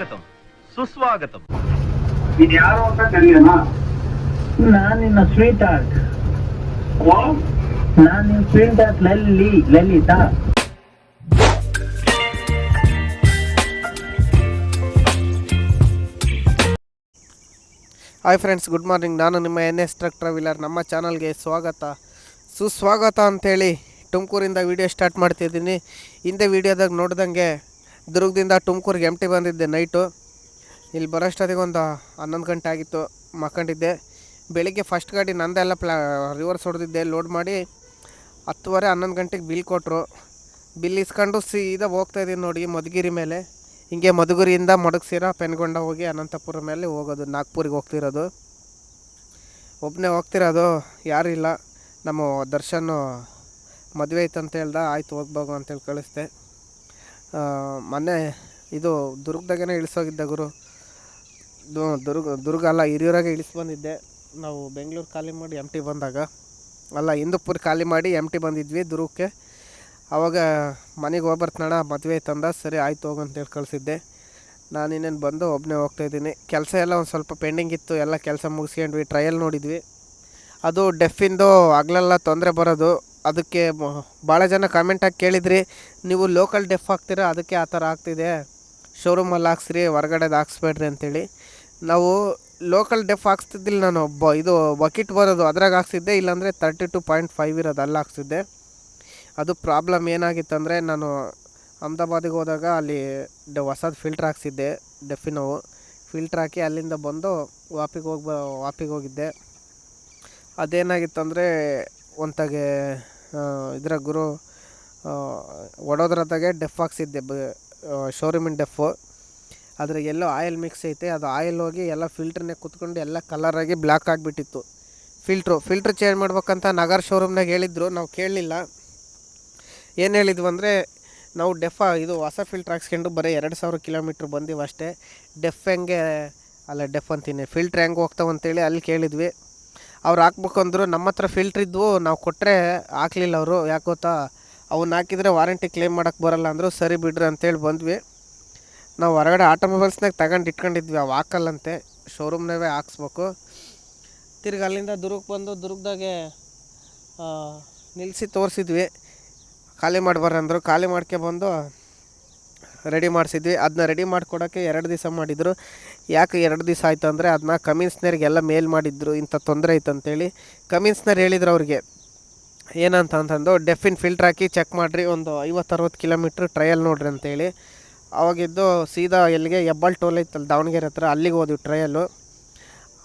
ಸ್ವಾಗತಂ. ಸುಸ್ವಾಗತಂ. ನೀನ್ ಯಾರು ಅಂತ ತಿಳಿಯೋಣ ನಾನ್ ನಿನ್ನ ಸ್ವೀಟ್ ಆರ್ಟ್ ನಾನ್ ನಿನ್ ಸ್ವೀಟ್ ಆರ್ಟ್ ಲಲ್ಲಿ Lalitha. Hi friends good morning ನಾನು ನಿಮ್ಮ ಎನ್ ಎಸ್ ಟ್ರಕ್ ಟ್ರಾವೆಲರ್ ನಮ್ಮ ಚಾನಲ್ಗೆ ಸ್ವಾಗತ. ಸುಸ್ವಾಗತ ಅಂಥೇಳಿ ತುಮಕೂರಿಂದ ವೀಡಿಯೋ ಸ್ಟಾರ್ಟ್ ಮಾಡ್ತಿದ್ದೀನಿ. ಹಿಂದೆ ವೀಡಿಯೋದಾಗ ನೋಡ್ದಂಗೆ ದುರ್ಗದಿಂದ ತುಮಕೂರಿಗೆ ಎಂ ಬಂದಿದ್ದೆ ನೈಟು ಇಲ್ಲಿ ಬರೋಷ್ಟೊತ್ತಿಗೆ ಒಂದು ಹನ್ನೊಂದು ಗಂಟೆ ಆಗಿತ್ತು ಮಕ್ಕಂಡಿದ್ದೆ ಬೆಳಿಗ್ಗೆ ಫಸ್ಟ್ ಗಾಡಿ ನಂದೆಲ್ಲ ಪ್ಲಾ ರಿವರ್ಸ್ ಹೊಡೆದಿದ್ದೆ ಲೋಡ್ ಮಾಡಿ ಹತ್ತುವರೆ, ಹನ್ನೊಂದು ಗಂಟೆಗೆ ಬಿಲ್ ಕೊಟ್ಟರು ಬಿಲ್ ಇಸ್ಕೊಂಡು ಸೀದಾ ಹೋಗ್ತಾಯಿದ್ದೀನಿ ನೋಡಿ ಮಧುಗಿರಿ ಮೇಲೆ. ಹಿಂಗೆ ಮಧುಗಿರಿಯಿಂದ ಮಡಗ್ಸಿರ, ಪೆನ್ಗೊಂಡ ಹೋಗಿ ಅನಂತಪುರ ಮೇಲೆ ಹೋಗೋದು, ನಾಗ್ಪುರಿಗೆ ಹೋಗ್ತಿರೋದು. ಒಬ್ಬನೇ ಹೋಗ್ತಿರೋದು, ಯಾರಿಲ್ಲ. ನಮ್ಮ ದರ್ಶನ್ ಮದುವೆ ಐತಂತ ಹೇಳ್ದ, ಆಯ್ತು ಹೋಗ್ಬೋದು ಅಂತೇಳಿ ಕಳಿಸ್ದೆ. ಮೊನ್ನೆ ಇದು ದುರ್ಗದಾಗೇನೆ ಇಳಿಸೋಗಿದ್ದೆ ಗುರು. ದುರ್ಗ ದುರ್ಗ ಅಲ್ಲ, ಹಿರಿಯೂರಾಗೆ ಇಳಿಸಿ ಬಂದಿದ್ದೆ. ನಾವು ಬೆಂಗಳೂರು ಖಾಲಿ ಮಾಡಿ ಎಂ ಟಿ ಬಂದಾಗ. ಅಲ್ಲ, ಹಿಂದೂಪುರ ಖಾಲಿ ಮಾಡಿ ಎಂ ಟಿ ಬಂದಿದ್ವಿ ದುರ್ಗಕ್ಕೆ. ಆವಾಗ ಮನೆಗೆ ಹೋಗ್ಬರ್ತನಣ ಮದುವೆ ತಂದ. ಸರಿ, ಆಯ್ತು, ಹೋಗು ಅಂತೇಳಿ ಕಳಿಸಿದ್ದೆ. ನಾನು ಇನ್ನೇನು ಬಂದು ಒಬ್ಬನೇ ಹೋಗ್ತಾಯಿದ್ದೀನಿ ಕೆಲಸ ಎಲ್ಲ ಒಂದು ಸ್ವಲ್ಪ ಪೆಂಡಿಂಗ್ ಇತ್ತು. ಎಲ್ಲ ಕೆಲಸ ಮುಗಿಸ್ಕೊಂಡ್ವಿ ಟ್ರಯಲ್ ನೋಡಿದ್ವಿ. ಅದು ಡೆಫಿಂದು ಹಗಲೆಲ್ಲ ತೊಂದರೆ ಬರೋದು. ಅದಕ್ಕೆ ಭಾಳ ಜನ ಕಾಮೆಂಟಾಗಿ ಕೇಳಿದ್ರಿ, ನೀವು ಲೋಕಲ್ ಡೆಫ್ ಹಾಕ್ತೀರಾ, ಅದಕ್ಕೆ ಆ ಥರ ಆಗ್ತಿದೆ. ಶೋರೂಮಲ್ಲಿ ಹಾಕ್ಸ್ರಿ, ಹೊರಗಡೆದು ಹಾಕ್ಸ್ಬೇಡ್ರಿ ಅಂತೇಳಿ. ನಾವು ಲೋಕಲ್ ಡೆಫ್ ಹಾಕ್ಸ್ತಿದ್ದಿಲ್ಲ ನಾನು, ಬ, ಇದು ಬಕೆಟ್ ಬರೋದು, ಅದ್ರಾಗ ಹಾಕ್ಸಿದ್ದೆ, ಇಲ್ಲಾಂದರೆ ತರ್ಟಿ ಟು ಪಾಯಿಂಟ್ ಫೈವ್ ಇರೋದು ಅಲ್ಲಿ ಹಾಕ್ಸಿದ್ದೆ. ಅದು ಪ್ರಾಬ್ಲಮ್ ಏನಾಗಿತ್ತಂದರೆ ನಾನು ಅಹಮದಾಬಾದಿಗೆ ಹೋದಾಗ ಅಲ್ಲಿ ಡೆ, ಹೊಸದು ಫಿಲ್ಟ್ರ್ ಹಾಕ್ಸಿದ್ದೆ ಡೆಫಿನೋವು ಫಿಲ್ಟ್ರ್ ಹಾಕಿ ಅಲ್ಲಿಂದ ಬಂದು ವಾಪಿಗೆ ಹೋಗಿ ವಾಪಿಗೆ ಹೋಗಿದ್ದೆ. ಅದೇನಾಗಿತ್ತಂದರೆ, ಒಂತಾಗೆ ಇದರ ಗುರು ವಡೋದ್ರದಾಗೆ ಡೆಫ್ ಹಾಕ್ಸಿದ್ದೆ ಬ ಶೋರೂಮಿನ ಡೆಫು ಆದರೆ ಎಲ್ಲೋ ಆಯಿಲ್ ಮಿಕ್ಸ್ ಐತೆ, ಅದು ಆಯಿಲ್ ಹೋಗಿ ಎಲ್ಲ ಫಿಲ್ಟ್ರನ್ನೇ ಕುತ್ಕೊಂಡು ಎಲ್ಲ ಕಲರಾಗಿ ಬ್ಲ್ಯಾಕ್ ಆಗಿಬಿಟ್ಟಿತ್ತು. ಫಿಲ್ಟ್ರು ಫಿಲ್ಟ್ರ್ ಚೇಂಜ್ ಮಾಡ್ಬೇಕಂತ ನಗರ್ ಶೋರೂಮ್ನಾಗ ಹೇಳಿದ್ರು, ನಾವು ಕೇಳಲಿಲ್ಲ. ಏನು ಹೇಳಿದ್ವು ಅಂದರೆ, ನಾವು ಡೆಫ ಇದು ಹೊಸ ಫಿಲ್ಟ್ರ್ ಹಾಕ್ಸ್ಕೊಂಡು ಬರೀ ಎರಡು ಸಾವಿರ ಕಿಲೋಮೀಟ್ರ್ ಬಂದೀವಿ ಅಷ್ಟೇ. ಡೆಫ್ ಹೆಂಗೆ, ಅಲ್ಲ ಡೆಫ್ ಅಂತೀನಿ ಫಿಲ್ಟ್ರ್ ಹೆಂಗೆ ಹೋಗ್ತಾವಂತೇಳಿ ಅಲ್ಲಿ ಕೇಳಿದ್ವಿ. ಅವ್ರು ಹಾಕ್ಬೇಕು ಅಂದರು ನಮ್ಮ ಹತ್ರ ಫಿಲ್ಟ್ರ್ ಇದ್ವು, ನಾವು ಕೊಟ್ಟರೆ ಹಾಕ್ಲಿಲ್ಲ ಅವರು. ಯಾಕೆ ಗೊತ್ತಾ? ಅವನ್ನ ಹಾಕಿದರೆ ವಾರಂಟಿ ಕ್ಲೇಮ್ ಮಾಡೋಕ್ಕೆ ಬರಲ್ಲ ಅಂದರು, ಸರಿ ಬಿಡ್ರಿ ಅಂತೇಳಿ ಬಂದ್ವಿ. ನಾವು ಹೊರಗಡೆ ಆಟೋಮೊಬೈಲ್ಸ್ನಾಗ ತಗೊಂಡು ಇಟ್ಕೊಂಡಿದ್ವಿ, ಅವು ಹಾಕಲ್ಲಂತೆ. ಶೋರೂಮ್ನಾಗೆ ಹಾಕ್ಸ್ಬೇಕು. ತಿರ್ಗಿ ಅಲ್ಲಿಂದ ದುರ್ಗಕ್ಕೆ ಬಂದು ದುರ್ಗದಾಗೆ ನಿಲ್ಲಿಸಿ ತೋರಿಸಿದ್ವಿ. ಖಾಲಿ ಮಾಡಿ ಅಂದರು ಖಾಲಿ ಮಾಡ್ಕೆ ಬಂದು ರೆಡಿ ಮಾಡಿಸಿದ್ವಿ. ಅದನ್ನ ರೆಡಿ ಮಾಡಿಕೊಡೋಕ್ಕೆ ಎರಡು ದಿವಸ ಮಾಡಿದರು. ಯಾಕೆ ಎರಡು ದಿವಸ ಆಯಿತು ಅಂದರೆ ಅದನ್ನ ಕಮಿನ್ಸ್ನರಿಗೆಲ್ಲ ಮೇಲ್ ಮಾಡಿದ್ರು. ಇಂಥ ತೊಂದರೆ ಐತೆ ಅಂತೇಳಿ ಕಮಿನ್ಸ್ನರ್ ಹೇಳಿದ್ರು ಅವ್ರಿಗೆ. ಏನಂತ ಅಂತಂದು ಡೆಫಿನ್ ಫಿಲ್ಟ್ರ್ ಹಾಕಿ ಚೆಕ್ ಮಾಡಿರಿ. ಒಂದು ಐವತ್ತರವತ್ತು ಕಿಲೋಮೀಟ್ರ್ ಟ್ರಯಲ್ ನೋಡ್ರಿ ಅಂತೇಳಿ. ಅವಾಗಿದ್ದು ಸೀದಾ ಎಲ್ಲಿಗೆ ಎಬ್ಬಲ್ ಟೋಲ್ ಐತಲ್ಲ ದಾವಣಗೆರೆ ಹತ್ರ. ಅಲ್ಲಿಗೆ ಹೋದ್ವಿ ಟ್ರಯಲ್ಲು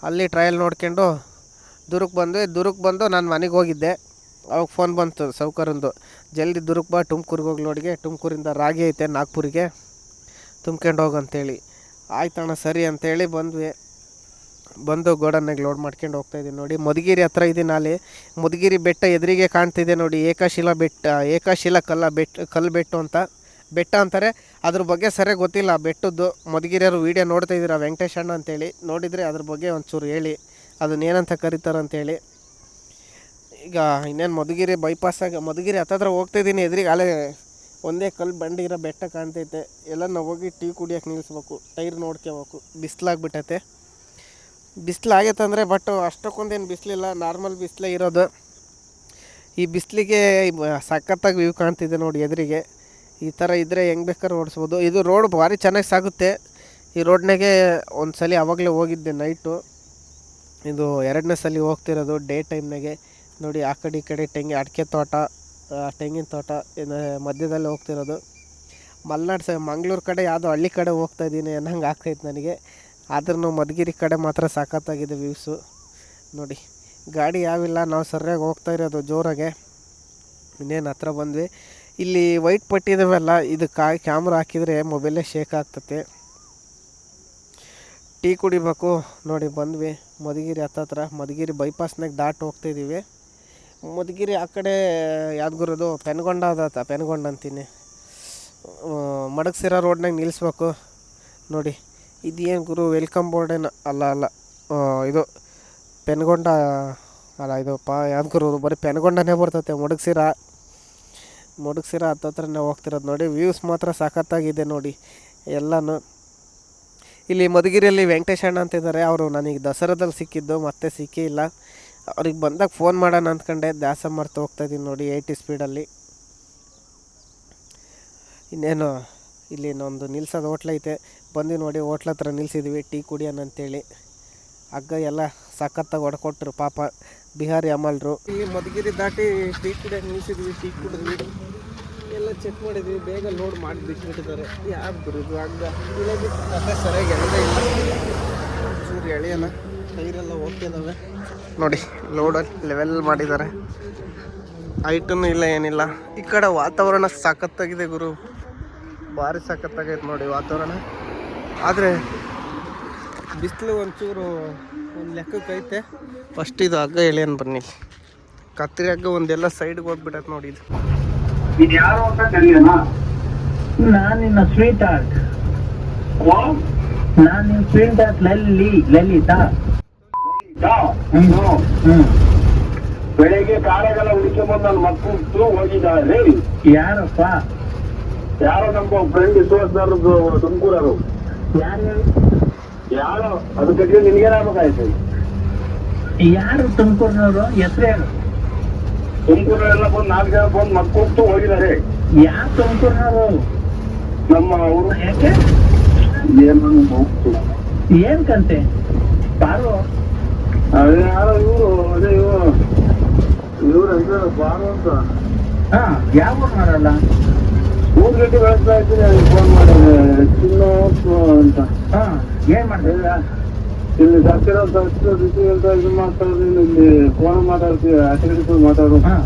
ಅಲ್ಲಿ ಟ್ರಯಲ್ ನೋಡ್ಕೊಂಡು ದುರ್ಗಕ್ಕೆ ಬಂದ್ವಿ. ದುರ್ಗಕ್ಕೆ ಬಂದು ನಾನು ಮನೆಗೆ ಹೋಗಿದ್ದೆ. ಅವಾಗ ಫೋನ್ ಬಂತು ಸೌಕರಂದು ಜಲ್ದಿ ದುರ್ಗ್ ಬಾ, ತುಮ್ಕೂರಿಗೆ ಹೋಗಿ ನೋಡಿಗೆ. ತುಮಕೂರಿಂದ ರಾಗಿ ಐತೆ, ನಾಗ್ಪುರಿಗೆ. ತುಂಬ್ಕೊಂಡು ಹೋಗು ಅಂತೇಳಿ. ಆಯ್ತಣ್ಣ ಸರಿ ಅಂತೇಳಿ ಬಂದ್ವಿ. ಬಂದು ಗೋಡನ್ನಾಗ ಲೋಡ್ ಮಾಡ್ಕೊಂಡು ಹೋಗ್ತಾ ಇದ್ದೀನಿ ನೋಡಿ. ಮಧುಗಿರಿ ಹತ್ರ ಇದ್ದೀನಿ ಅಲ್ಲಿ. ಮಧುಗಿರಿ ಬೆಟ್ಟ ಎದುರಿಗೆ ಕಾಣ್ತಿದೆ ನೋಡಿ. ಏಕಶಿಲಾ ಬೆಟ್ಟ, ಏಕಶಿಲಾ ಕಲ್ಲ ಬೆಟ್ಟ ಕಲ್ಲು ಬೆಟ್ಟು ಅಂತ. ಬೆಟ್ಟ ಅಂತಾರೆ. ಅದ್ರ ಬಗ್ಗೆ ಸರಿಯಾಗಿ ಗೊತ್ತಿಲ್ಲ. ಬೆಟ್ಟದ್ದು ಮಧುಗಿರಿಯವರು ವೀಡಿಯೋ ನೋಡ್ತಾ ಇದ್ದೀರಾ ವೆಂಕಟೇಶ್ ಅಣ್ಣ ಅಂತೇಳಿ. ನೋಡಿದರೆ ಅದ್ರ ಬಗ್ಗೆ ಒಂಚೂರು ಹೇಳಿ. ಅದನ್ನೇನಂತ ಏನಂತ ಕರೀತಾರೆ ಅಂತೇಳಿ ಈಗ ಇನ್ನೇನು ಮಧುಗಿರಿ ಬೈಪಾಸಾಗ ಮಧುಗಿರಿ ಹತ್ತತ್ರ ಹೋಗ್ತಾಯಿದ್ದೀನಿ ಎದುರಿಗೆ ಅಲ್ಲೇ ಒಂದೇ ಕಲ್ಲು ಬಂಡಿ ಇರೋ ಬೆಟ್ಟ ಕಾಣ್ತೈತೆ. ಎಲ್ಲ ನಾವು ಹೋಗಿ ಟೀ ಕುಡಿಯೋಕೆ ನಿಲ್ಲಿಸ್ಬೇಕು ಟೈರ್ ನೋಡ್ಕೋಬೇಕು ಬಿಸಿಲಾಗ್ಬಿಟ್ಟೈತೆ. ಬಿಸಿಲಾಗೈತೆ ಅಂದರೆ ಬಟ್ ಅಷ್ಟಕ್ಕೊಂದೇನು ಬಿಸಿಲಿಲ್ಲ ನಾರ್ಮಲ್ ಬಿಸಿಲೇ ಇರೋದು. ಈ ಬಿಸಿಲಿಗೆ ಸಖತ್ತಾಗಿ ವ್ಯೂ ಕಾಣ್ತಿದೆ ನೋಡಿ ಎದುರಿಗೆ. ಈ ಥರ ಇದ್ದರೆ ಹೆಂಗೆ ಬೇಕಾದ್ರೂ ಓಡಿಸ್ಬೋದು. ಇದು ರೋಡ್ ಭಾರಿ ಚೆನ್ನಾಗಿ ಸಾಗುತ್ತೆ. ಈ ರೋಡ್ನಾಗೆ ಒಂದು ಸಲ ಆವಾಗಲೇ ಹೋಗಿದ್ದೆ ನೈಟು ಇದು ಎರಡನೇ ಸಲ ಹೋಗ್ತಿರೋದು ಡೇ ಟೈಮ್ನಾಗೆ ನೋಡಿ, ಆ ಕಡೆ ಈ ಕಡೆ ತೆಂಗಿ, ಅಡಿಕೆ ತೋಟ ತೆಂಗಿನ ತೋಟ, ಇನ್ನು ಮಧ್ಯದಲ್ಲಿ ಹೋಗ್ತಿರೋದು. ಮಲ್ನಾಡು ಸ, ಮಂಗ್ಳೂರು ಕಡೆ ಯಾವುದೋ ಹಳ್ಳಿ ಕಡೆ ಹೋಗ್ತಾ ಇದ್ದೀನಿ ಅನ್ನಂಗೆ ಆಗ್ತೈತೆ ನನಗೆ. ಆದ್ರೂ ಮಧುಗಿರಿ ಕಡೆ ಮಾತ್ರ ಸಾಕತ್ತಾಗಿದೆ ವ್ಯೂಸು ನೋಡಿ, ಗಾಡಿ ಯಾವಿಲ್ಲ, ನಾವು ಸರಿಯಾಗಿ ಹೋಗ್ತಾ ಇರೋದು ಜೋರಾಗೆ. ಇನ್ನೇನು ಹತ್ರ ಬಂದ್ವಿ. ಇಲ್ಲಿ ವೈಟ್ ಪಟ್ಟಿ ಇದಾವಲ್ಲ, ಇದು ಕಾ, ಕ್ಯಾಮ್ರಾ ಹಾಕಿದರೆ ಮೊಬೈಲೇ ಶೇಕ್ ಆಗ್ತತೆ. ಟೀ ಕುಡಿಬೇಕು. ನೋಡಿ, ಬಂದ್ವಿ. ಮಧುಗಿರಿ ಹತ್ತತ್ರ ಮಧುಗಿರಿ ಬೈಪಾಸ್ನಾಗ ದಾಟ್ ಹೋಗ್ತಾಯಿದ್ದೀವಿ ಮಧುಗಿರಿ ಆ ಕಡೆ ಯಾದಗಿರೋದು, ಪೆನ್ಗೊಂಡ ಅದಾತ, ಪೆನ್ಗೊಂಡ ಅಂತೀನಿ. ಮಡಗ್ಸಿರೋ ರೋಡ್ನಾಗ ನಿಲ್ಲಿಸ್ಬೇಕು ನೋಡಿ, ಇದೇನು ಗುರು ವೆಲ್ಕಮ್ ಬೋರ್ಡ್ ಏನು ಅಲ್ಲ. ಅಲ್ಲ ಇದು ಪೆನ್ಗೊಂಡ, ಅಲ್ಲ, ಇದು ಪಾ ಯಾದಗಿರು ಬರೀ ಪೆನ್ಗೊಂಡನೇ ಬರ್ತೈತೆ. ಮುಡುಗ್ಸಿರ ಮುಡುಗ್ಸಿರ ಹತ್ತತ್ರನೇ ಹೋಗ್ತಿರೋದು ನೋಡಿ. ವ್ಯೂಸ್ ಮಾತ್ರ ಸಖತ್ತಾಗಿದೆ ನೋಡಿ. ಎಲ್ಲನೂ. ಇಲ್ಲಿ ಮಧುಗಿರಿಯಲ್ಲಿ ವೆಂಕಟೇಶಣ್ಣ ಅಂತಿದ್ದಾರೆ. ಅಂತ ಅವರು ನನಗೆ ದಸರಾದಲ್ಲಿ ಸಿಕ್ಕಿದ್ದು, ಮತ್ತೆ ಸಿಕ್ಕಿಲ್ಲ ಅವ್ರಿಗೆ ಬಂದಾಗ ಫೋನ್ ಮಾಡೋಣ ಅಂದ್ಕೊಂಡೆ. ದಾಸ ಮರ್ತು ಹೋಗ್ತಾಯಿದ್ದೀನಿ ನೋಡಿ ಏಯ್ಟಿ ಸ್ಪೀಡಲ್ಲಿ ಇನ್ನೇನು ಇಲ್ಲಿ ಇನ್ನೊಂದು ನಿಲ್ಸೋದು ಹೋಟ್ಲ್ ಐತೆ. ಬಂದು ನೋಡಿ ಹೋಟ್ಲ ಹತ್ರ ನಿಲ್ಸಿದ್ವಿ. ಟೀ ಕುಡಿಯೋಣ ಅಂತೇಳಿ. ಹಗ್ಗ ಎಲ್ಲ ಸಖತ್ತಾಗಿ ಹೊಡ್ಕೊಟ್ರು ಪಾಪ ಬಿಹಾರಿ ಅಮಲ್ರು. ಈ ಮಧುಗಿರಿ ದಾಟಿ ಟೀ ಕುಡಿಯೋಕೆ ನಿಲ್ಸಿದ್ವಿ ಟೀ ಕುಡಿದ್ವಿ. ಎಲ್ಲ ಚೆಕ್ ಮಾಡಿದ್ವಿ ಬೇಗ ಲೋಡ್ ಮಾಡಿ ಬಿಟ್ಬಿಟ್ಟಿದ್ದಾರೆ. ಯಾರು ಬರೋದು ಹಗ್ಗ? ಇಲ್ಲ ಸರಿಯಾಗಿ ಎಳೆದೇ ಇಲ್ಲ. ಚೂರು ಎಳೆಯಲ್ಲ ಟೈರೆಲ್ಲ ಹೋಗ್ತಿದ್ದಾವೆ ನೋಡಿ ಲೋಡ್ ಲೆವೆಲ್ ಮಾಡಿದ್ದಾರೆ. ಹೈಟನ್ನು ಇಲ್ಲ ಏನಿಲ್ಲ. ಈ ಕಡೆ ವಾತಾವರಣ ಸಖತ್ತಾಗಿದೆ ಗುರು. ಭಾರಿ ಸಖತ್ತಾಗೈತೆ ನೋಡಿ ವಾತಾವರಣ. ಆದರೆ ಬಿಸಿಲು ಒಂಚೂರು ಒಂದು ಲೆಕ್ಕಕ್ಕೆ ಐತೆ. ಫಸ್ಟ್ ಇದು ಹಗ್ಗ ಎಳೆಯನ್ ಬನ್ನಿ. ಕತ್ತರಿ ಹಗ್ಗ ಒಂದೆಲ್ಲ ಸೈಡ್ಗೆ ಹೋಗ್ಬಿಡತ್ತೆ ನೋಡಿ ಇದು. ಇದು ಯಾರು ಅಂತ ನಾನು ನಿನ್ನ ಸ್ವೀಟ್ ಆರ್ಟ್ ನಾನು ನಿಮ್ಮ ಸ್ವೀಟ್ ಆರ್ಟ್ ಲಲ್ಲಿ ಲಲಿತಾ. ಬೆಳಿಗ್ಗೆ ಕಾರೆಲ್ಲ ಹುಡುಕೊಂಬಂದು ನನ್ನ ಮಕ್ಕಳು ಹೋಗಿದ್ದಾರೆ. ಯಾರಪ್ಪ? ಯಾರೋ ನಮ್ಮ ಫ್ರೆಂಡ್ ವಿಶ್ವಾಸದಾರದು ತುಮಕೂರರು ಯಾರು? ಯಾರೋ? ಅದು ಕಟ್ಟಿ ನಿನ್ಗೇನಾಗ್ಬೇಕಾಯ್ತು ಯಾರು ತುಮಕೂರಿನವರು? ಹೆಸರು ಹೇಳು ತುಮಕೂರೆಲ್ಲ ಬಂದು ನಾಲ್ಕು ಜನ ಬಂದು ಮಕ್ಕಳು ಹೋಗಿದ್ದಾರೆ. ಯಾರು ತುಮಕೂರಿನವರು? ನಮ್ಮ ಅವರು ಯಾಕೆ? ಏನು ಏನ್ ಕಂತೆ? ಪಾರು ಅದೇ ಇವರು ಅದೇ ಇವರು ಇವ್ರು ಅಂದ್ರೆ ಹಾ, ಯಾವ ಮಾಡಲ್ಲ ಮೂರು ಗಂಟೆ ಇದ್ದೀನಿ ಫೋನ್ ಚಿನ್ನು ಅಂತ ಹಾ, ಏನ್ ಮಾಡ್ದೆ? ಇಲ್ಲಿ ಸರ್ಕಾರ ರೀತಿ ಅಂತ ಇದು ಮಾತಾಡೋದು ಇಲ್ಲಿ ಫೋನ್ ಮಾತಾಡ್ತೀವಿ ಆಚರಣೆ ಮಾತಾಡೋದು ಹಾ.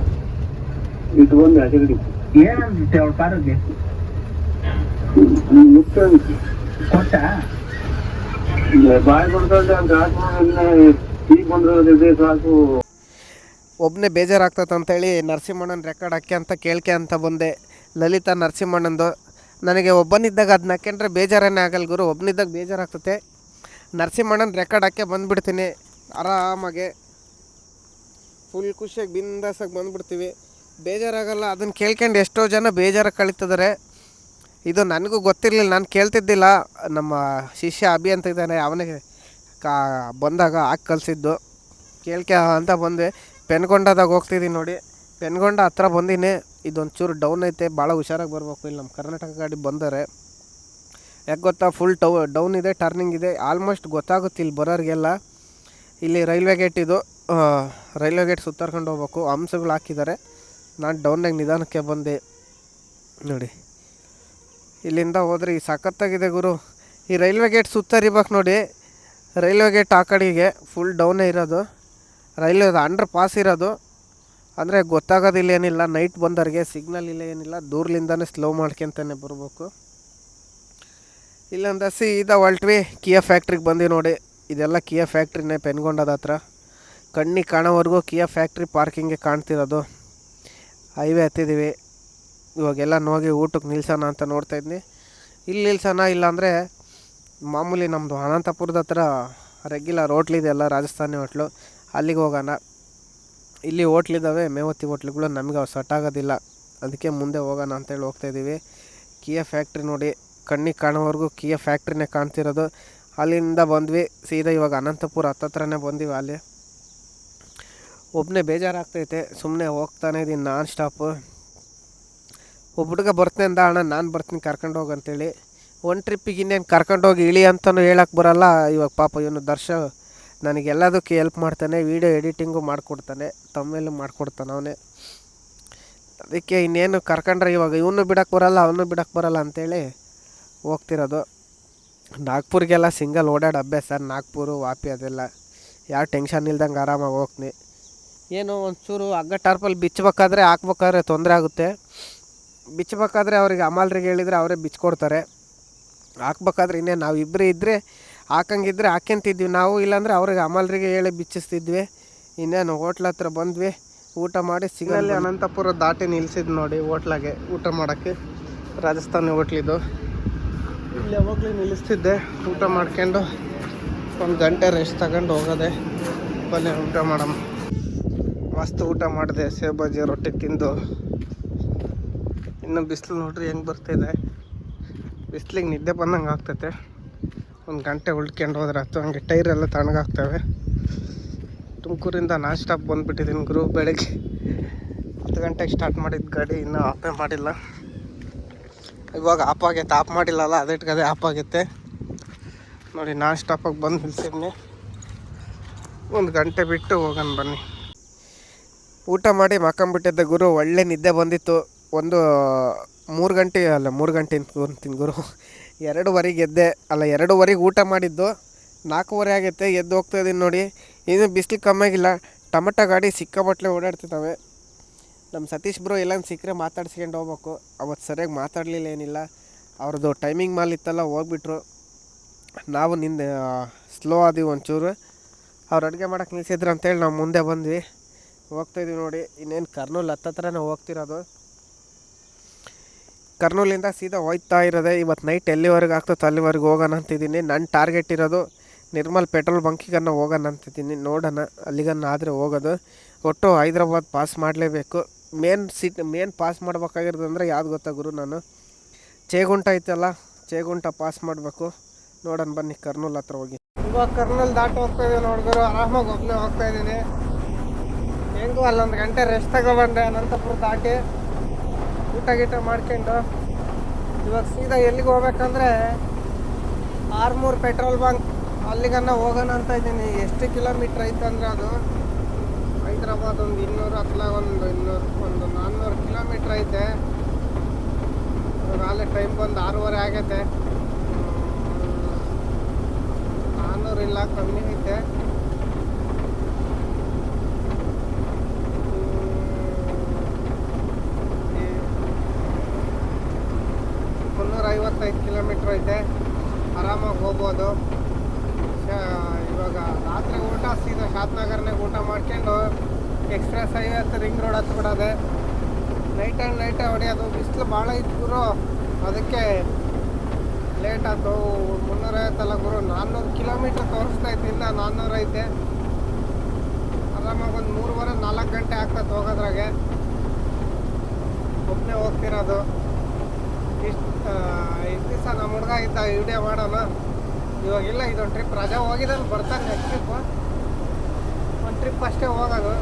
ಬಂದು ಆಚರಣೆ ಏನಂದಿತ್ತೆ ಅವಳು ಕಾರಿಗೆ ಮುಖ್ಯ ಕೊಟ್ಟ? ಬಾಯ್ ಕೊಡ್ತಾರೆ ಅಂತ ಹಾಕೊಂಡು ಈಗ ಬಂದಿರೋದಿದೆ ಸಾಕು ಒಬ್ಬನೇ ಬೇಜಾರಾಗ್ತದೆ ಅಂತೇಳಿ ನರಸಿಂಹಣ್ಣನ ರೆಕಾರ್ಡ್ ಹಾಕಿ ಅಂತ ಕೇಳ್ಕೆ ಅಂತ ಬಂದೆ. ಲಲಿತಾ ನರಸಿಂಹಣ್ಣಂದು. ನನಗೆ ಒಬ್ಬನಿದ್ದಾಗ ಅದನ್ನ ಹಾಕ್ಯಂಡ್ರೆ ಬೇಜಾರೇನೇ ಆಗಲ್ಲ ಗುರು. ಒಬ್ಬನಿದ್ದಾಗ ಬೇಜಾರಾಗ್ತತೆ. ನರಸಿಂಹಣ್ಣನ ರೆಕಾರ್ಡ್ ಹಾಕಿ ಬಂದುಬಿಡ್ತೀನಿ. ಆರಾಮಾಗೆ. ಫುಲ್ ಖುಷಿಯಾಗಿ ಬಿಂದಾಸಾಗಿ ಬಂದುಬಿಡ್ತೀವಿ. ಬೇಜಾರಾಗಲ್ಲ. ಅದನ್ನು ಕೇಳ್ಕೊಂಡು ಎಷ್ಟೋ ಜನ ಬೇಜಾರು ಕಳೀತಿದ್ದಾರೆ ಇದು ನನಗೂ ಗೊತ್ತಿರಲಿಲ್ಲ. ನಾನು ಕೇಳ್ತಿದ್ದಿಲ್ಲ. ನಮ್ಮ ಶಿಷ್ಯ ಅಭಿ ಅಂತ ಇದ್ದಾನೆ. ಅವನಿಗೆ ಕಾ ಬಂದಾಗ ಹಾಕಿ ಕಲಿಸಿದ್ದು. ಕೇಳ್ಕೆ ಅಂತ ಬಂದೆ. ಪೆನ್ಗೊಂಡದಾಗ ಹೋಗ್ತಿದ್ದೀನಿ ನೋಡಿ. ಪೆನ್ಗೊಂಡ ಹತ್ರ ಬಂದಿನಿ. ಇದೊಂದು ಚೂರು ಡೌನ್ ಐತೆ. ಭಾಳ ಹುಷಾರಾಗಿ ಬರಬೇಕು. ಇಲ್ಲಿ ನಮ್ಮ ಕರ್ನಾಟಕ ಗಾಡಿ ಬಂದರೆ. ಯಾಕೆ ಗೊತ್ತಾ? ಫುಲ್ ಟೌ ಡೌನ್ ಇದೆ ಟರ್ನಿಂಗ್ ಇದೆ. ಆಲ್ಮೋಸ್ಟ್ ಗೊತ್ತಾಗುತ್ತೆ ಇಲ್ಲಿ ಬರೋರಿಗೆಲ್ಲ. ಇಲ್ಲಿ ರೈಲ್ವೆ ಗೇಟ್ ಇದು. ರೈಲ್ವೆ ಗೇಟ್ ಸುತ್ತಾರ್ಕೊಂಡು ಹೋಗ್ಬೇಕು. ಅಂಶಗಳು ಹಾಕಿದ್ದಾರೆ. ನಾನು ಡೌನ್ನಾಗ ನಿಧಾನಕ್ಕೆ ಬಂದೆ. ನೋಡಿ. ಇಲ್ಲಿಂದ ಹೋದ್ರೆ ಈ ಸಖತ್ತಾಗಿದೆ ಗುರು. ಈ ರೈಲ್ವೆ ಗೇಟ್ ಸುತ್ತರಿಬೇಕು ನೋಡಿ. ರೈಲ್ವೆ ಗೇಟ್ ಆ ಕಡೆಗೆ ಫುಲ್ ಡೌನೇ ಇರೋದು. ರೈಲ್ವೆ ಅಂಡರ್ ಪಾಸ್ ಇರೋದು. ಅಂದರೆ ಗೊತ್ತಾಗೋದಿಲ್ಲ ಏನಿಲ್ಲ ನೈಟ್ ಬಂದವ್ರಿಗೆ ಸಿಗ್ನಲ್ ಇಲ್ಲ ಏನಿಲ್ಲ, ದೂರ್ಲಿಂದನೇ ಸ್ಲೋ ಮಾಡ್ಕೊಂತಾನೆ ಬರಬೇಕು. ಇಲ್ಲೊಂದು ಸೀದಾ ಹೊಲ್ಟ್ವಿ ಕಿಯಾ ಫ್ಯಾಕ್ಟ್ರಿಗೆ ಬಂದು ನೋಡಿ. ಇದೆಲ್ಲ ಕಿಯಾ ಫ್ಯಾಕ್ಟ್ರಿನೇ ಪೆನ್ಗೊಂಡದ ಹತ್ರ. ಕಣ್ಣಿಗೆ ಕಾಣೋವರೆಗೂ ಕಿಯಾ ಫ್ಯಾಕ್ಟ್ರಿ ಪಾರ್ಕಿಂಗೆ ಕಾಣ್ತಿರೋದು. ಹೈವೇ ಹತ್ತಿದ್ದೀವಿ ಇವಾಗೆಲ್ಲ ಹೋಗಿ ಊಟಕ್ಕೆ ನಿಲ್ಸೋಣ ಅಂತ ನೋಡ್ತಾಯಿದ್ವಿ ಇಲ್ಲಿ ನಿಲ್ಸೋಣ, ಇಲ್ಲಾಂದರೆ ಮಾಮೂಲಿ ನಮ್ಮದು ಅನಂತಪುರದ ಹತ್ರ ರೆಗ್ಯುಲರ್ ಹೋಟ್ಲಿದೆಯಲ್ಲ ರಾಜಸ್ಥಾನಿ ಹೋಟ್ಲು ಅಲ್ಲಿಗೆ ಹೋಗೋಣ. ಇಲ್ಲಿ ಹೋಟ್ಲಿದ್ದಾವೆ ಮೇವತ್ತಿ ಹೋಟ್ಲುಗಳು ನಮಗೆ ಅವು ಸೆಟ್ ಆಗೋದಿಲ್ಲ. ಅದಕ್ಕೆ ಮುಂದೆ ಹೋಗೋಣ ಅಂತೇಳಿ ಹೋಗ್ತಾಯಿದ್ದೀವಿ ಕಿಯಾ ಫ್ಯಾಕ್ಟ್ರಿ ನೋಡಿ, ಕಣ್ಣಿಗೆ ಕಾಣೋವರೆಗೂ ಕಿಯಾ ಫ್ಯಾಕ್ಟ್ರಿನೇ ಕಾಣ್ತಿರೋದು. ಅಲ್ಲಿಂದ ಬಂದ್ವಿ, ಸೀದಾ ಇವಾಗ ಅನಂತಪುರ ಹತ್ತತ್ರನೇ ಬಂದ್ವಿ ಅಲ್ಲಿ. ಒಬ್ಬನೇ ಬೇಜಾರಾಗ್ತೈತೆ ಸುಮ್ಮನೆ ಹೋಗ್ತಾನೆ ಇದ್ದೀನಿ ನಾನ್ ಸ್ಟಾಪು ಒಬ್ಬ ಹುಡುಗ ಬರ್ತೀನಿ ಅಂದ, ಅಣ್ಣ, ನಾನು ಬರ್ತೀನಿ, ಕರ್ಕೊಂಡು ಹೋಗು ಅಂತೇಳಿ. ಒಂದು ಟ್ರಿಪ್ಪಿಗೆ ಇನ್ನೇನು ಕರ್ಕೊಂಡೋಗಿ ಇಳಿ ಅಂತಲೂ ಹೇಳಕ್ಕೆ ಬರಲ್ಲ. ಇವಾಗ ಪಾಪ ಇವನು ದರ್ಶ ನನಗೆಲ್ಲದಕ್ಕೆ ಹೆಲ್ಪ್ ಮಾಡ್ತಾನೆ ವೀಡಿಯೋ ಎಡಿಟಿಂಗು ಮಾಡಿಕೊಡ್ತಾನೆ ತಮ್ಮೇಲೂ ಮಾಡಿಕೊಡ್ತಾನೆ ಅವನೇ. ಅದಕ್ಕೆ ಇನ್ನೇನು ಕರ್ಕೊಂಡ್ರೆ ಇವಾಗ ಇವನು ಬಿಡಕ್ಕೆ ಬರಲ್ಲ, ಅವನು ಬಿಡಕ್ಕೆ ಬರಲ್ಲ ಅಂತೇಳಿ ಹೋಗ್ತಿರೋದು. ನಾಗ್ಪುರಿಗೆಲ್ಲ ಸಿಂಗಲ್ ಓಡಾಡೋ ಅಭ್ಯಾಸ, ನಾಗ್ಪುರು, ವಾಪಿ ಅದೆಲ್ಲ. ಯಾವ ಟೆನ್ಷನ್ ಇಲ್ದಂಗೆ ಆರಾಮಾಗಿ ಹೋಗ್ತೀನಿ ಏನು ಒಂಚೂರು ಹಗ್ಗ ಟಾರ್ಪಲ್ಲಿ ಬಿಚ್ಚಬೇಕಾದ್ರೆ ಹಾಕ್ಬೇಕಾದ್ರೆ ತೊಂದರೆ ಆಗುತ್ತೆ. ಬಿಚ್ಚಬೇಕಾದ್ರೆ ಅವ್ರಿಗೆ ಅಮಾಲ್ರಿಗೆ ಹೇಳಿದರೆ ಅವರೇ ಬಿಚ್ಕೊಡ್ತಾರೆ. ಹಾಕ್ಬೇಕಾದ್ರೆ ಇನ್ನೇನು ನಾವು ಇಬ್ಬರೇ ಇದ್ದರೆ ಹಾಕಂಗಿದ್ರೆ ಹಾಕ್ಯಂತಿದ್ವಿ. ನಾವು ಇಲ್ಲಾಂದರೆ ಅವ್ರಿಗೆ ಅಮಲ್ರಿಗೆ ಹೇಳಿ ಬಿಚ್ಚಿಸ್ತಿದ್ವಿ. ಇನ್ನೇನು ಹೋಟ್ಲ ಹತ್ರ ಬಂದ್ವಿ. ಊಟ ಮಾಡಿ ಸಿಗಲ್ಲಿ ಅನಂತಪುರ ದಾಟಿ ನಿಲ್ಸಿದ್ ನೋಡಿ ಹೋಟ್ಲಾಗೆ ಊಟ ಮಾಡೋಕ್ಕೆ. ರಾಜಸ್ಥಾನಿ ಹೋಟ್ಲಿದ್ದು ಇಲ್ಲಿ ಯಾವಾಗಲೂ ನಿಲ್ಲಿಸ್ತಿದ್ದೆ. ಊಟ ಮಾಡ್ಕೊಂಡು ಒಂದು ಗಂಟೆ ರೆಸ್ಟ್ ತಗೊಂಡು ಹೋಗೋದೆ. ಬನ್ನಿ ಊಟ ಮಾಡಮ್ಮ ಮಸ್ತ್ ಊಟ ಮಾಡಿದೆ. ಸೇಬಾಜಿ ರೊಟ್ಟಿ ತಿಂದು. ಇನ್ನು ಬಿಸಿಲು ನೋಡ್ರಿ ಹೆಂಗೆ ಬರ್ತಿದೆ. ಬಿಸ್ಲಿಗೆ ನಿದ್ದೆ ಬಂದಂಗೆ ಆಗ್ತೈತೆ. ಒಂದು ಗಂಟೆ ಉಳ್ಕೊಂಡು ಹೋದ್ರೆ ಆಯ್ತು ಹಂಗೆ ಟೈರೆಲ್ಲ ತಣ್ಣಗಾಗ್ತವೆ. ತುಮಕೂರಿಂದ ನಾನ್ ಸ್ಟಾಪ್ ಬಂದುಬಿಟ್ಟಿದ್ದೀನಿ ಗುರು ಬೆಳಗ್ಗೆ. ಹತ್ತು ಗಂಟೆಗೆ ಸ್ಟಾರ್ಟ್ ಮಾಡಿದ ಗಾಡಿ ಇನ್ನೂ ಆಫೇ ಮಾಡಿಲ್ಲ. ಇವಾಗ ಆಪ್ ಆಗೈತೆ ಆಫ್ ಮಾಡಿಲ್ಲಲ್ಲ ಅದಿಟ್ಕದೆ ಆಪ್ ಆಗೈತೆ. ನೋಡಿ, ನಾನ್ ಸ್ಟಾಪಾಗಿ ಬಂದು ನಿಲ್ಸಿದ್ನಿ. ಒಂದು ಗಂಟೆ ಬಿಟ್ಟು ಹೋಗೋಣ ಬನ್ನಿ. ಊಟ ಮಾಡಿ ಮಕ್ಕಂಬಿಟ್ಟಿದ್ದ ಗುರು, ಒಳ್ಳೆ ನಿದ್ದೆ ಬಂದಿತ್ತು. ಒಂದು ಮೂರು ಗಂಟೆ ಅಲ್ಲ, ಮೂರು ಗಂಟೆ ತಿನ್ ಗುರು ಎರಡೂವರೆಗೆ ಎದ್ದೆ. ಅಲ್ಲ, ಎರಡೂವರೆಗೆ ಊಟ ಮಾಡಿದ್ದು. ನಾಲ್ಕೂವರೆ ಆಗೈತೆ, ಎದ್ದು ಹೋಗ್ತಾ ಇದ್ದೀನಿ ನೋಡಿ. ಇನ್ನು ಬಿಸಿಲು ಕಮ್ಮಿ ಆಗಿಲ್ಲ. ಟೊಮೆಟೊ ಗಾಡಿ ಸಿಕ್ಕಾಬಟ್ಲೆ ಓಡಾಡ್ತಿದ್ದಾವೆ. ನಮ್ಮ ಸತೀಶ್ ಬ್ರೋ ಎಲ್ಲ ಸಿಕ್ಕರೆ ಮಾತಾಡ್ಸ್ಕೊಂಡು ಹೋಗ್ಬೇಕು. ಅವತ್ತು ಸರಿಯಾಗಿ ಮಾತಾಡಲಿಲ್ಲ ಏನಿಲ್ಲ. ಅವ್ರದ್ದು ಟೈಮಿಂಗ್ ಮಾಲ್ ಇತ್ತಲ್ಲ, ಹೋಗ್ಬಿಟ್ರು. ನಾವು ನಿಂದ ಸ್ಲೋ ಆದೀವಿ ಒಂಚೂರು. ಅವ್ರು ಅಡುಗೆ ಮಾಡೋಕೆ ನಿಲ್ಸಿದ್ರು ಅಂತೇಳಿ ನಾವು ಮುಂದೆ ಬಂದ್ವಿ. ಹೋಗ್ತಾಯಿದ್ದೀವಿ ನೋಡಿ. ಇನ್ನೇನು ಕರ್ನೂಲ್ ಹತ್ತತ್ರನೇ ಹೋಗ್ತಿರೋದು. ಕರ್ನೂಲಿಂದ ಸೀದಾ ಹೋಯ್ತಾ ಇರೋದೆ. ಇವತ್ತು ನೈಟ್ ಎಲ್ಲಿವರೆಗೆ ಆಗ್ತದೆ ಅಲ್ಲಿವರೆಗೆ ಹೋಗೋಣ ಅಂತಿದ್ದೀನಿ. ನನ್ನ ಟಾರ್ಗೆಟ್ ಇರೋದು ನಿರ್ಮಲ್ ಪೆಟ್ರೋಲ್ ಬಂಕಿಗನ್ನು ಹೋಗೋಣ ಅಂತಿದ್ದೀನಿ. ನೋಡೋಣ ಅಲ್ಲಿಗನ್ನ ಆದರೆ ಹೋಗೋದು. ಒಟ್ಟು ಹೈದ್ರಾಬಾದ್ ಪಾಸ್ ಮಾಡಲೇಬೇಕು. ಮೇನ್ ಸಿಟ್ ಮೇನ್ ಪಾಸ್ ಮಾಡ್ಬೇಕಾಗಿರೋದು ಅಂದರೆ ಯಾವ್ದು ಗೊತ್ತಾ ಗುರು ನಾನು? ಚೇಗುಂಟ ಐತಲ್ಲ, ಚೇಗುಂಟ ಪಾಸ್ ಮಾಡಬೇಕು. ನೋಡೋಣ ಬನ್ನಿ ಕರ್ನೂಲ್ ಹತ್ರ ಹೋಗಿ. ಇವಾಗ ಕರ್ನೂಲ್ ದಾಟ ಹೋಗ್ತಾ ಇದ್ದೀನಿ ನೋಡಿದ್ರು ಆರಾಮಾಗಿ ಒಬ್ಬನೇ ಹೋಗ್ತಾ ಇದ್ದೀನಿ ಹೆಂಗೂ ಅಲ್ಲೊಂದು ಗಂಟೆ ರೆಸ್ಟ್ ತಗೊಬಂದೆ ಅನಂತಪುರ ದಾಟಿ. ಊಟ ಗೀಟ ಮಾಡ್ಕೊಂಡು ಇವಾಗ ಸೀದಾ ಎಲ್ಲಿಗೆ ಹೋಗ್ಬೇಕಂದ್ರೆ ಆರ್ಮೂರ್ ಪೆಟ್ರೋಲ್ ಬಂಕ್ ಅಲ್ಲಿಗನ್ನ ಹೋಗೋಣ ಅಂತ ಇದ್ದೀನಿ. ಎಷ್ಟು ಕಿಲೋಮೀಟ್ರ್ ಐತೆ ಅಂದರೆ ಅದು? ಹೈದ್ರಾಬಾದ್ ಒಂದು ಇನ್ನೂರು ಅಥವಾ ಒಂದು ಇನ್ನೂರು, ಒಂದು ನಾನ್ನೂರು ಕಿಲೋಮೀಟ್ರ್ ಐತೆ. ಇವಾಗ ಟೈಮ್ ಬಂದು ಆರೂವರೆ ಆಗೈತೆ. ನಾನ್ನೂರು ಇಲ್ಲ ಕಮ್ಮಿ ಐತೆ ಮುನ್ನೂರ ಐವತ್ತೈದು ಕಿಲೋಮೀಟ್ರ್ ಐತೆ. ಆರಾಮಾಗಿ ಹೋಗ್ಬೋದು. ಇವಾಗ ರಾತ್ರಿ ಊಟ ಸೀದಾ ಶಾತ್ನಗರ್ನಾಗ ಊಟ ಮಾಡ್ಕೊಂಡು ಎಕ್ಸ್ಪ್ರೆಸ್ ಹೈವೇ ಹತ್ತು ರಿಂಗ್ ರೋಡ್ ಹತ್ತು ಬಿಡೋದೆ ನೈಟ್ ಆ್ಯಂಡ್ ನೈಟೇ ಹೊಡೆಯೋದು ಬಿಸಿಲು ಭಾಳ ಇತ್ತು ಗುರು. ಅದಕ್ಕೆ ಲೇಟ್ ಆಯ್ತು. ಮುನ್ನೂರೈವತ್ತಲ್ಲ ಗುರು. ನಾನ್ನೂರು ಕಿಲೋಮೀಟ್ರ್ ತೋರಿಸ್ತಾ ಇತ್ತು ಇನ್ನು ನಾನ್ನೂರು ಐತೆ. ಆರಾಮಾಗಿ ಒಂದು ಮೂರುವರೆ ನಾಲ್ಕು ಗಂಟೆ ಆಗ್ತದೆ ಹೋಗೋದ್ರಾಗೆ. ಒಬ್ಬನೇ ಹೋಗ್ತಿರೋದು. ಇಷ್ಟು ದಿವಸ ನಮ್ಮ ಹುಡುಗ ಇದ್ದ ವಿಡಿಯೋ ಮಾಡೋಣ. ಇವಾಗಿಲ್ಲ ಇದೊಂದು ಟ್ರಿಪ್ ರಜಾ ಹೋಗಿದ್ದಾನೆ ಬರ್ತಾನೆ ನೆಕ್ಸ್ಟ್ ಟ್ರಿಪ್ ಒಂದು ಟ್ರಿಪ್ ಅಷ್ಟೇ ಹೋಗೋದು.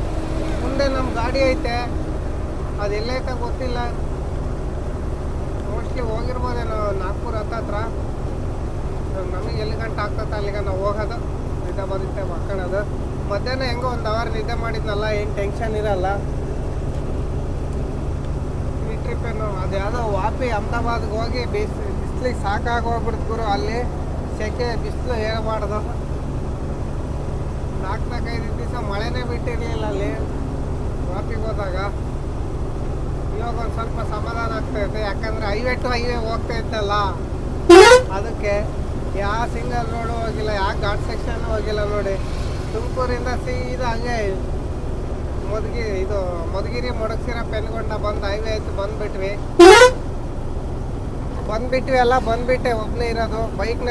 ಮುಂದೆ ನಮ್ಮ ಗಾಡಿ ಐತೆ. ಅದು ಎಲ್ಲೈತೆ ಗೊತ್ತಿಲ್ಲ. ಮೋಸ್ಟ್ಲಿ ಹೋಗಿರ್ಬೋದೇನೋ ನಾಗ್ಪುರ ಹತ್ತತ್ರ ನಮಗೆ ಎಲ್ಲಿ ಗಂಟೆ ಆಗ್ತದೆ ಅಲ್ಲಿಗೆ ನಾವು ಹೋಗೋದು. ನಿದ್ದೆ ಬರುತ್ತೆ ಮಕ್ಕಳದು. ಮಧ್ಯಾಹ್ನ ಹೆಂಗೋ ಒಂದು ಅವರ್ ನಿದ್ದೆ ಮಾಡಿದ್ನಲ್ಲ, ಏನು ಟೆನ್ಷನ್ ಇರಲ್ಲ. ಟ್ರಿಪ್ ಅದು ಯಾವುದೋ ವಾಪಿ ಅಹಮದಾಬಾದ್ಗೆ ಹೋಗಿ ಬಿಸ್, ಬಿಸ್ಲಿಗೆ ಸಾಕಾಗೋಗ್ಬಿಡ್ತು ಗುರು ಅಲ್ಲಿ. ಸೆಕೆ ಬಿಸಿಲು ಹೇಳಬಾರ್ದು. ನಾಲ್ಕು ನಾಲ್ಕೈದು ದಿವಸ ಮಳೆನೇ ಬಿಟ್ಟಿರಲಿಲ್ಲ ಅಲ್ಲಿ. ವಾಪಿಗೆ ಹೋದಾಗ. ಇವಾಗ ಒಂದು ಸ್ವಲ್ಪ ಸಮಾಧಾನ ಆಗ್ತಾ ಇದೆ. ಯಾಕಂದ್ರೆ ಹೈವೇ ಟು ಹೈವೇ ಹೋಗ್ತಾ ಇತ್ತಲ್ಲ. ಅದಕ್ಕೆ ಯಾವ ಸಿಂಗಲ್ ರೋಡು ಹೋಗಿಲ್ಲ ಯಾವ ಘಾಟ್ ಸೆಕ್ಷನ್ ಹೋಗಿಲ್ಲ ನೋಡಿ. ತುಮಕೂರಿಂದ ಸೀದಾ ಹಂಗೆ ಮಧುಗಿ, ಇದು ಮಧುಗಿರಿ ಮೊಡಗ್ಸಿರ ಪೆನ್ಗೊಂಡ ಬಂದು ಹೈವೇ ಐತಿ ಬಂದ್ಬಿಟ್ವಿ. ಬಂದ್ಬಿಟ್ವಿ ಎಲ್ಲ ಬಂದ್ಬಿಟ್ಟೆ ಒಬ್ಬನೇ ಇರೋದು. ಬೈಕ್ನ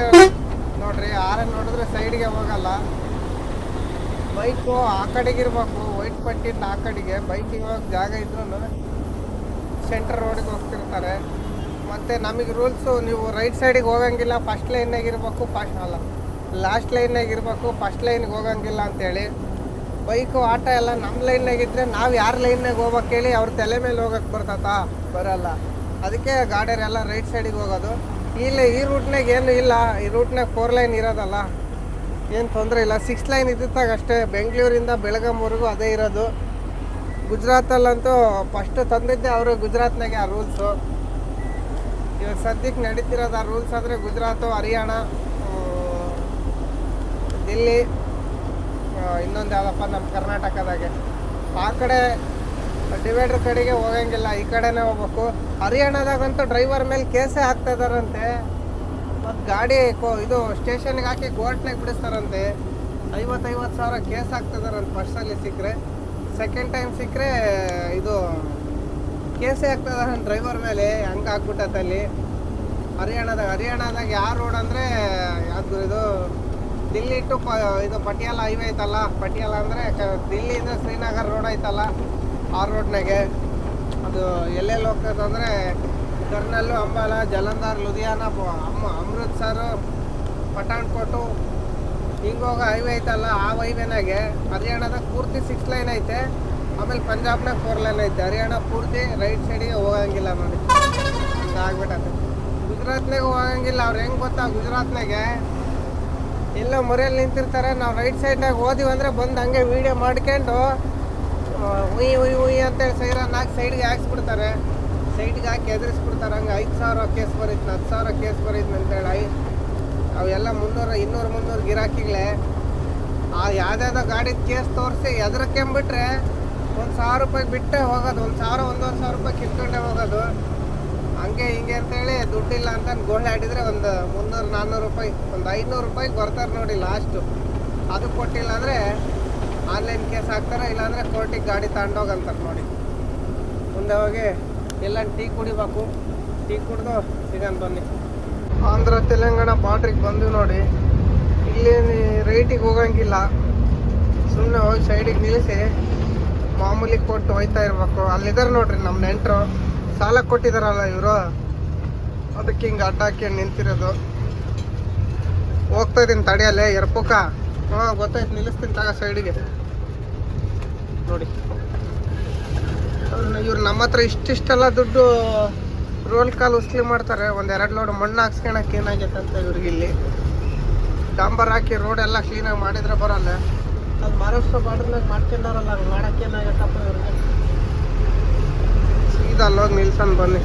ನೋಡ್ರಿ ಆರನ್ ನೋಡಿದ್ರೆ ಸೈಡ್ಗೆ ಹೋಗಲ್ಲ. ಬೈಕು ಆ ಕಡೆಗೆ ಇರ್ಬೇಕು, ವೈಟ್ ಪಟ್ಟಿಂದ ಆ ಕಡೆಗೆ. ಬೈಕಿಗೆ ಹೋಗಕ್ಕೆ ಜಾಗ ಇದ್ರೂ ಸೆಂಟ್ರ್ ರೋಡಿಗೆ ಹೋಗ್ತಿರ್ತಾರೆ. ಮತ್ತು ನಮಗೆ ರೂಲ್ಸು, ನೀವು ರೈಟ್ ಸೈಡಿಗೆ ಹೋಗಂಗಿಲ್ಲ, ಫಸ್ಟ್ ಲೈನಾಗಿರ್ಬೇಕು ಫಸ್ಟ್ ಅಲ್ಲ, ಲಾಸ್ಟ್ ಲೈನಾಗಿರ್ಬೇಕು ಫಸ್ಟ್ ಲೈನ್ಗೆ ಹೋಗಂಗಿಲ್ಲ ಅಂತೇಳಿ. ಬೈಕು, ಆಟ ಎಲ್ಲ ನಮ್ಮ ಲೈನ್ನಾಗಿದ್ದರೆ ನಾವು ಯಾರ ಲೈನ್ನಾಗ ಹೋಗ್ಬೇಕು ಹೇಳಿ ಅವ್ರ ತಲೆ ಮೇಲೆ ಹೋಗಕ್ಕೆ ಬರ್ತತಾ ಬರಲ್ಲ. ಅದಕ್ಕೆ ಗಾಡಿಯರೆಲ್ಲ ರೈಟ್ ಸೈಡಿಗೆ ಹೋಗೋದು. ಇಲ್ಲಿ ಈ ರೂಟ್ನಾಗ ಏನು ಇಲ್ಲ. ಈ ರೂಟ್ನಾಗ ಫೋರ್ ಲೈನ್ ಇರೋದಲ್ಲ. ಏನು ತೊಂದರೆ ಇಲ್ಲ. ಸಿಕ್ಸ್ ಲೈನ್ ಇದ್ದಾಗ ಅಷ್ಟೇ ಬೆಂಗಳೂರಿಂದ ಬೆಳಗಾಂವರೆಗೂ ಅದೇ ಇರೋದು. ಗುಜರಾತಲ್ಲಂತೂ ಫಸ್ಟ್ ತಂದಿದ್ದೆ ಅವರು ಗುಜರಾತ್ನಾಗೆ ಆ ರೂಲ್ಸು ಇವಾಗ ಸದ್ಯಕ್ಕೆ ನಡೀತಿರೋದು ಆ ರೂಲ್ಸ್ ಅಂದರೆ ಗುಜರಾತು, ಹರಿಯಾಣ ದಿಲ್ಲಿ ಇನ್ನೊಂದು ಯಾವುದಪ್ಪ ನಮ್ಮ ಕರ್ನಾಟಕದಾಗೆ. ಆ ಕಡೆ ಡಿವೈಡರ್ ಕಡೆಗೆ ಹೋಗಂಗಿಲ್ಲ, ಈ ಕಡೆನೇ ಹೋಗ್ಬೇಕು. ಹರಿಯಾಣದಾಗಂತೂ ಡ್ರೈವರ್ ಮೇಲೆ ಕೇಸೇ ಹಾಕ್ತಾಯಿದಾರಂತೆ ಮತ್ತು ಗಾಡಿ ಕೋ ಇದು ಸ್ಟೇಷನ್ಗೆ ಹಾಕಿ ಕೋರ್ಟ್ನಾಗ ಬಿಡಿಸ್ತಾರಂತೆ. ಐವತ್ತೈವತ್ತು ಸಾವಿರ ಕೇಸ್ ಹಾಕ್ತಿದಾರಂತೆ ಫಸ್ಟಲ್ಲಿ ಸಿಕ್ಕರೆ. ಸೆಕೆಂಡ್ ಟೈಮ್ ಸಿಕ್ಕರೆ ಇದು ಕೇಸೇ ಆಗ್ತದ ಡ್ರೈವರ್ ಮೇಲೆ, ಹಂಗೆ ಹಾಕ್ಬಿಟ್ಟತ್ತಲ್ಲಿ ಹರಿಯಾಣದಾಗ ಹರಿಯಾಣದಾಗ ಯಾರು ರೋಡ್ ಅಂದರೆ ಯಾವುದು ಇದು? ದಿಲ್ಲಿ ಟು ಪ, ಇದು ಪಟಿಯಾಲ ಹೈವೇ ಐತಲ್ಲ? ಪಟಿಯಾಲ ಅಂದರೆ ದಿಲ್ಲಿಯಿಂದ ಶ್ರೀನಗರ್ ರೋಡ್ ಐತಲ್ಲ? ಆ ರೋಡ್ನಾಗೆ ಅದು ಎಲ್ಲೆಲ್ಲಿ ಹೋಗ್ತದೆ ಅಂದರೆ ಕರ್ನಲ್ಲು, ಅಂಬಾಲ, ಜಲಂಧರ್, ಲುಧಿಯಾನ ಅಮ್ಮ ಅಮೃತ್ಸರ್ ಪಠಾಣ್ಕೋಟು. ಹಿಂಗೆ ಹೈವೇ ಐತಲ್ಲ ಆ ಹೈವೇನಾಗೆ ಹರಿಯಾಣದಾಗ ಪೂರ್ತಿ ಸಿಕ್ಸ್ ಲೈನ್ ಐತೆ. ಆಮೇಲೆ ಪಂಜಾಬ್ನಾಗ ಫೋರ್ ಲೈನ್ ಐತೆ. ಹರಿಯಾಣ ಪೂರ್ತಿ ರೈಟ್ ಸೈಡಿಗೆ ಹೋಗಂಗಿಲ್ಲ ನೋಡಿ. ಆಗ್ಬಿಟ್ಟು ಗುಜರಾತ್ನಾಗ ಹೋಗಂಗಿಲ್ಲ. ಅವ್ರು ಹೆಂಗೆ ಗೊತ್ತಾ? ಗುಜರಾತ್ನಾಗೆ ಎಲ್ಲ ಮೊರೆಯಲ್ಲಿ ನಿಂತಿರ್ತಾರೆ. ನಾವು ರೈಟ್ ಸೈಡ್ನಾಗ ಹೋದಿವಿ ಅಂದರೆ ಬಂದು ಹಂಗೆ ವೀಡಿಯೋ ಮಾಡ್ಕೊಂಡು ಉಯ್ ಉಯ್ ಉಯ್ ಅಂತೇಳಿ ಸೈರ ನಾಲ್ಕು ಸೈಡ್ಗೆ ಹಾಕ್ಸ್ಬಿಡ್ತಾರೆ. ಸೈಡ್ಗೆ ಹಾಕಿ ಎದುರಿಸ್ಬಿಡ್ತಾರೆ. ಹಂಗೆ ಐದು ಸಾವಿರ ಕೇಸ್ ಬರೀತು ಹತ್ತು ಸಾವಿರ ಕೇಸ್ ಬರೀತು ಅಂತೇಳಿ ಐ, ಅವೆಲ್ಲ ಮುನ್ನೂರು, ಇನ್ನೂರು, ಮುನ್ನೂರು ಗಿರಾಕಿಗಳೇ. ಆ ಯಾವುದ್ಯಾವುದೋ ಗಾಡಿ ಕೇಸ್ ತೋರಿಸಿ ಎದ್ರಕ್ಕೆಂಬಿಟ್ರೆ ಒಂದು ಸಾವಿರ ರೂಪಾಯಿ ಬಿಟ್ಟೆ ಹೋಗೋದು. ಒಂದು ಸಾವಿರ, ಒಂದೂವರೆ ಸಾವಿರ ರೂಪಾಯಿ ಕಿತ್ಕೊಂಡೇ ಹೋಗೋದು. ಹಂಗೆ ಹಿಂಗೆ ಅಂತೇಳಿ ದುಡ್ಡಿಲ್ಲ ಅಂತ ಗೋಳೆ ಆಡಿದ್ರೆ ಒಂದು ಮುನ್ನೂರು, ನಾನ್ನೂರು ರೂಪಾಯಿ, ಒಂದು ಐನೂರು ರೂಪಾಯಿಗೆ ಬರ್ತಾರೆ ನೋಡಿ ಲಾಸ್ಟು ಅದು ಕೊಟ್ಟಿಲ್ಲ ಅಂದರೆ ಆನ್ಲೈನ್ ಕೇಸ್ ಹಾಕ್ತಾರೆ, ಇಲ್ಲಾಂದರೆ ಕೋರ್ಟಿಗೆ ಗಾಡಿ ತಗೊಂಡೋಗಂತಾರೆ ನೋಡಿ. ಮುಂದೆ ಹೋಗಿ ಎಲ್ಲ ಟೀ ಕುಡಿಬೇಕು. ಟೀ ಕುಡಿದು ಸಿಗನ್ ಬನ್ನಿ. ಆಂಧ್ರ, ತೆಲಂಗಾಣ ಬಾರ್ಡ್ರಿಗೆ ಬಂದು ನೋಡಿ. ಇಲ್ಲಿ ರೈಟಿಗೆ ಹೋಗಂಗಿಲ್ಲ. ಸುಮ್ಮನೆ ಹೋಗಿ ಸೈಡಿಗೆ ನಿಲ್ಲಿಸಿ. ಮಾಮೂಲಿ ಕೊಟ್ಟು ಹೋಯ್ತಾ ಇರಬೇಕು. ಅಲ್ಲಿದ್ದಾರೆ ನೋಡ್ರಿ ನಮ್ಮ ನೆಂಟರು. ಸಾಲ ಕೊಟ್ಟಿದಾರಲ್ಲ ಇವರು? ಅದಕ್ಕೆ ಹಿಂಗೆ ಅಡ್ಡ ಹಾಕ್ಯಂಡು ನಿಂತಿರೋದು. ಹೋಗ್ತಾ ಇದೀನಿ ತಡೆಯಲ್ಲೇ, ಎರ್ಪುಕ. ಹಾಂ, ಗೊತ್ತಾಯ್ತು, ನಿಲ್ಲಿಸ್ತೀನಿ ತಗ ಸೈಡಿಗೆ. ನೋಡಿ. ಇವ್ರು ನಮ್ಮ ಹತ್ರ ಇಷ್ಟಿಷ್ಟೆಲ್ಲ ದುಡ್ಡು ರೋಲ್ ಕಾಲ್ ಉಸ್ಲಿ ಮಾಡ್ತಾರೆ. ಒಂದು ಎರಡು ಲೋಡ್ ಮಣ್ಣು ಹಾಕ್ಸ್ಕೊಳಕ್ಕೆ ಏನಾಗೈತೆ ಅಂತ ಇವ್ರಿಗೆ ಇಲ್ಲಿ. ಡಾಂಬರ್ ಹಾಕಿ ರೋಡ್ ಎಲ್ಲ ಕ್ಲೀನಾಗಿ ಮಾಡಿದ್ರೆ ಬರಲ್ಲ. ಅದು ಮಹಾರಾಷ್ಟ್ರ ಬಾರ್ಡರ್ ಮಾಡ್ಕೊಂಡಾರಲ್ಲ ಮಾಡಕ್ಕೆ ಏನಾಗತ್ತಪ್ಪ ಇವ್ರಿಗೆ? ಸೀದಾ ಅಲ್ಲೋಗಿ ನಿಲ್ಸನ್ ಬನ್ನಿ